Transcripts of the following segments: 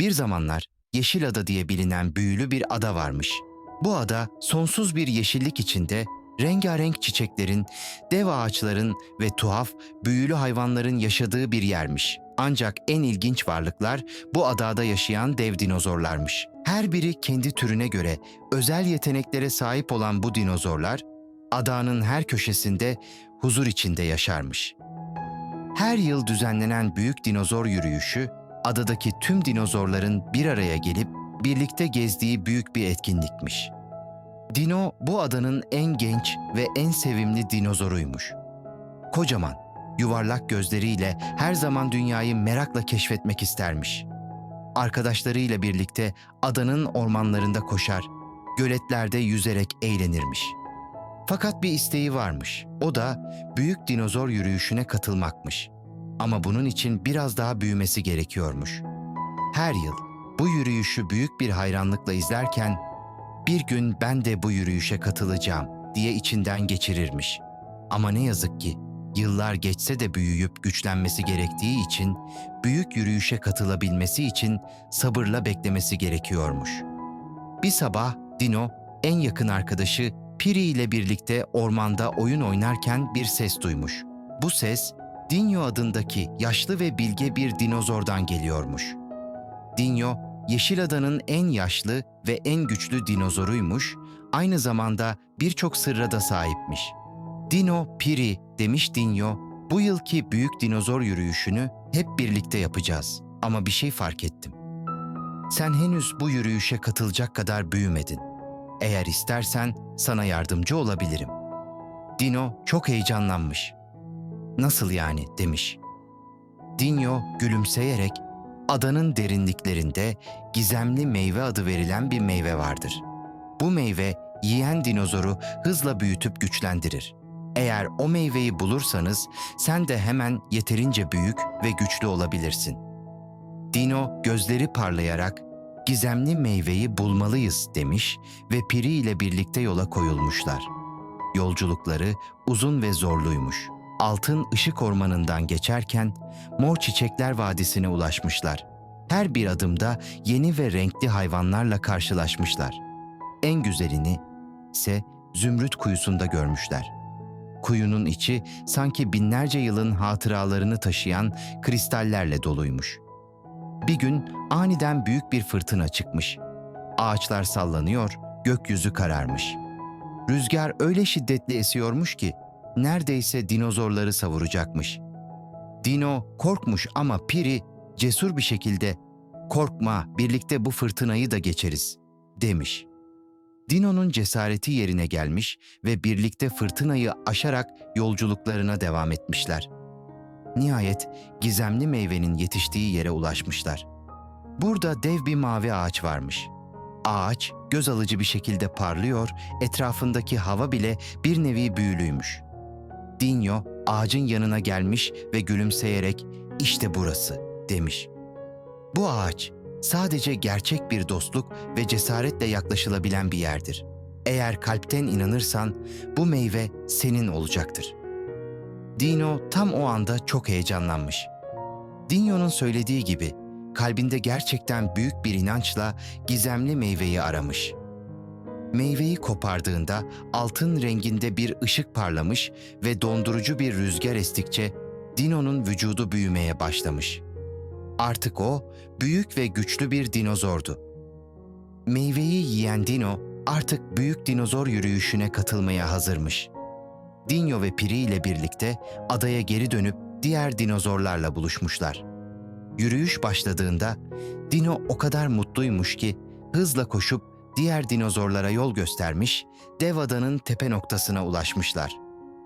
Bir zamanlar Yeşil Ada diye bilinen büyülü bir ada varmış. Bu ada sonsuz bir yeşillik içinde rengarenk çiçeklerin, dev ağaçların ve tuhaf, büyülü hayvanların yaşadığı bir yermiş. Ancak en ilginç varlıklar bu adada yaşayan dev dinozorlarmış. Her biri kendi türüne göre özel yeteneklere sahip olan bu dinozorlar, adanın her köşesinde huzur içinde yaşarmış. Her yıl düzenlenen büyük dinozor yürüyüşü, adadaki tüm dinozorların bir araya gelip birlikte gezdiği büyük bir etkinlikmiş. Dino bu adanın en genç ve en sevimli dinozoruymuş. Kocaman, yuvarlak gözleriyle her zaman dünyayı merakla keşfetmek istermiş. Arkadaşlarıyla birlikte adanın ormanlarında koşar, göletlerde yüzerek eğlenirmiş. Fakat bir isteği varmış. O da büyük dinozor yürüyüşüne katılmakmış. Ama bunun için biraz daha büyümesi gerekiyormuş. Her yıl bu yürüyüşü büyük bir hayranlıkla izlerken bir gün ben de bu yürüyüşe katılacağım diye içinden geçirirmiş. Ama ne yazık ki yıllar geçse de büyüyüp güçlenmesi gerektiği için büyük yürüyüşe katılabilmesi için sabırla beklemesi gerekiyormuş. Bir sabah Dino en yakın arkadaşı Piri ile birlikte ormanda oyun oynarken bir ses duymuş. Bu ses Dinyo adındaki yaşlı ve bilge bir dinozordan geliyormuş. Dinyo, Yeşil Ada'nın en yaşlı ve en güçlü dinozoruymuş, aynı zamanda birçok sırra da sahipmiş. Dino, Piri demiş Dinyo, bu yılki büyük dinozor yürüyüşünü hep birlikte yapacağız. Ama bir şey fark ettim. Sen henüz bu yürüyüşe katılacak kadar büyümedin. Eğer istersen sana yardımcı olabilirim. Dino çok heyecanlanmış. Nasıl yani demiş. Dinyo gülümseyerek adanın derinliklerinde gizemli meyve adı verilen bir meyve vardır. Bu meyve yiyen dinozoru hızla büyütüp güçlendirir. Eğer o meyveyi bulursanız sen de hemen yeterince büyük ve güçlü olabilirsin. Dino gözleri parlayarak gizemli meyveyi bulmalıyız demiş ve Piri ile birlikte yola koyulmuşlar. Yolculukları uzun ve zorluymuş. Altın ışık ormanından geçerken Mor Çiçekler Vadisi'ne ulaşmışlar. Her bir adımda yeni ve renkli hayvanlarla karşılaşmışlar. En güzelini ise Zümrüt Kuyusu'nda görmüşler. Kuyunun içi sanki binlerce yılın hatıralarını taşıyan kristallerle doluymuş. Bir gün aniden büyük bir fırtına çıkmış. Ağaçlar sallanıyor, gökyüzü kararmış. Rüzgar öyle şiddetli esiyormuş ki neredeyse dinozorları savuracakmış. Dino korkmuş ama Piri cesur bir şekilde "Korkma, birlikte bu fırtınayı da geçeriz." demiş. Dino'nun cesareti yerine gelmiş ve birlikte fırtınayı aşarak yolculuklarına devam etmişler. Nihayet gizemli meyvenin yetiştiği yere ulaşmışlar. Burada dev bir mavi ağaç varmış. Ağaç göz alıcı bir şekilde parlıyor, etrafındaki hava bile bir nevi büyülüymüş. Dinyo ağacın yanına gelmiş ve gülümseyerek işte burası demiş. Bu ağaç sadece gerçek bir dostluk ve cesaretle yaklaşılabilen bir yerdir. Eğer kalpten inanırsan bu meyve senin olacaktır. Dino tam o anda çok heyecanlanmış. Dinyo'nun söylediği gibi kalbinde gerçekten büyük bir inançla gizemli meyveyi aramış. Meyveyi kopardığında altın renginde bir ışık parlamış ve dondurucu bir rüzgar estikçe Dino'nun vücudu büyümeye başlamış. Artık o büyük ve güçlü bir dinozordu. Meyveyi yiyen Dino artık büyük dinozor yürüyüşüne katılmaya hazırmış. Dinyo ve Piri ile birlikte adaya geri dönüp diğer dinozorlarla buluşmuşlar. Yürüyüş başladığında Dino o kadar mutluymuş ki hızla koşup diğer dinozorlara yol göstermiş, dev adanın tepe noktasına ulaşmışlar.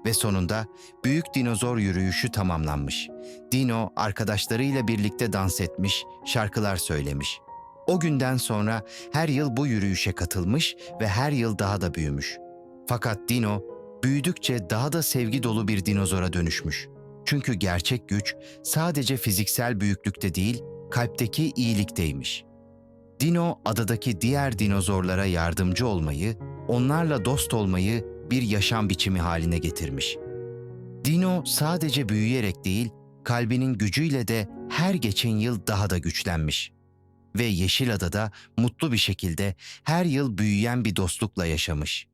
Ve sonunda büyük dinozor yürüyüşü tamamlanmış. Dino arkadaşlarıyla birlikte dans etmiş, şarkılar söylemiş. O günden sonra her yıl bu yürüyüşe katılmış ve her yıl daha da büyümüş. Fakat Dino büyüdükçe daha da sevgi dolu bir dinozora dönüşmüş. Çünkü gerçek güç sadece fiziksel büyüklükte değil, kalpteki iyilikteymiş. Dino adadaki diğer dinozorlara yardımcı olmayı, onlarla dost olmayı bir yaşam biçimi haline getirmiş. Dino sadece büyüyerek değil, kalbinin gücüyle de her geçen yıl daha da güçlenmiş. ve Yeşilada'da mutlu bir şekilde her yıl büyüyen bir dostlukla yaşamış.